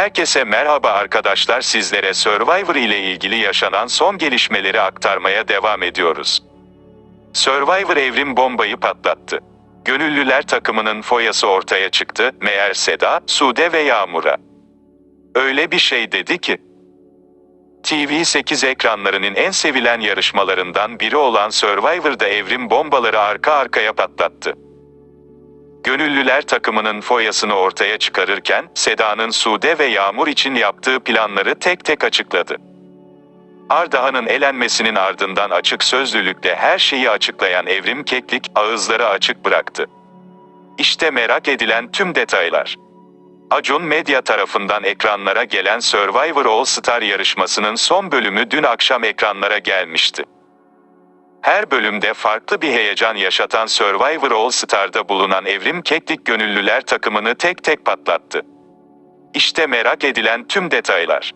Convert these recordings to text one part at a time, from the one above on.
Herkese merhaba arkadaşlar sizlere Survivor ile ilgili yaşanan son gelişmeleri aktarmaya devam ediyoruz. Survivor evrim bombayı patlattı. Gönüllüler takımının foyası ortaya çıktı, meğer Seda, Sude ve Yağmur'a. Öyle bir şey dedi ki, TV8 ekranlarının en sevilen yarışmalarından biri olan Survivor'da evrim bombaları arka arkaya patlattı. Gönüllüler takımının foyasını ortaya çıkarırken, Seda'nın Sude ve Yağmur için yaptığı planları tek tek açıkladı. Ardahan'ın elenmesinin ardından açık sözlülükle her şeyi açıklayan Evrim Keklik, ağızları açık bıraktı. İşte merak edilen tüm detaylar. Acun Medya tarafından ekranlara gelen Survivor All Star yarışmasının son bölümü dün akşam ekranlara gelmişti. Her bölümde farklı bir heyecan yaşatan Survivor All Star'da bulunan Evrim Keklik gönüllüler takımını tek tek patlattı. İşte merak edilen tüm detaylar.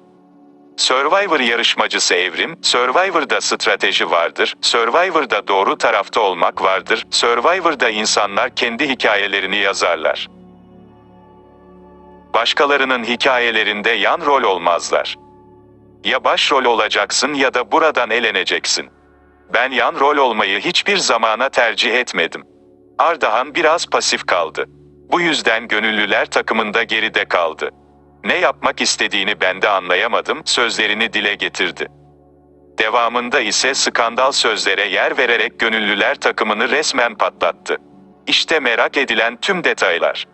Survivor yarışmacısı Evrim, Survivor'da strateji vardır, Survivor'da doğru tarafta olmak vardır, Survivor'da insanlar kendi hikayelerini yazarlar. Başkalarının hikayelerinde yan rol olmazlar. Ya başrol olacaksın ya da buradan eleneceksin. Ben yan rol olmayı hiçbir zamana tercih etmedim. Ardahan biraz pasif kaldı. Bu yüzden gönüllüler takımında geride kaldı. Ne yapmak istediğini ben de anlayamadım, sözlerini dile getirdi. Devamında ise skandal sözlere yer vererek gönüllüler takımını resmen patlattı. İşte merak edilen tüm detaylar.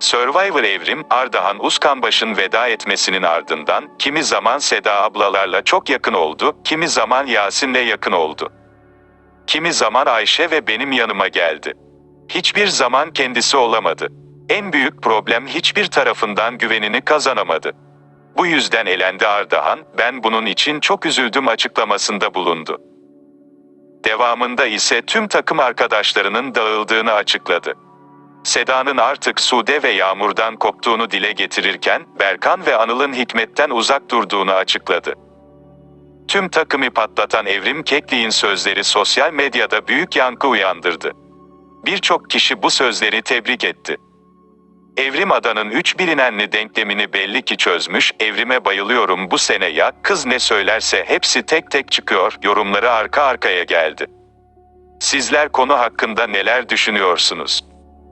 Survivor Evrim, Ardahan Uskanbaş'ın veda etmesinin ardından, kimi zaman Seda ablalarla çok yakın oldu, kimi zaman Yasin'le yakın oldu. Kimi zaman Ayşe ve benim yanıma geldi. Hiçbir zaman kendisi olamadı. En büyük problem hiçbir tarafından güvenini kazanamadı. Bu yüzden elendi Ardahan, ben bunun için çok üzüldüm açıklamasında bulundu. Devamında ise tüm takım arkadaşlarının dağıldığını açıkladı. Seda'nın artık Sude ve Yağmur'dan koptuğunu dile getirirken, Berkan ve Anıl'ın Hikmet'ten uzak durduğunu açıkladı. Tüm takımı patlatan Evrim Kekli'nin sözleri sosyal medyada büyük yankı uyandırdı. Birçok kişi bu sözleri tebrik etti. Evrim Adan'ın üç bilinenli denklemini belli ki çözmüş, evrime bayılıyorum bu sene ya, kız ne söylerse hepsi tek tek çıkıyor, yorumları arka arkaya geldi. Sizler konu hakkında neler düşünüyorsunuz?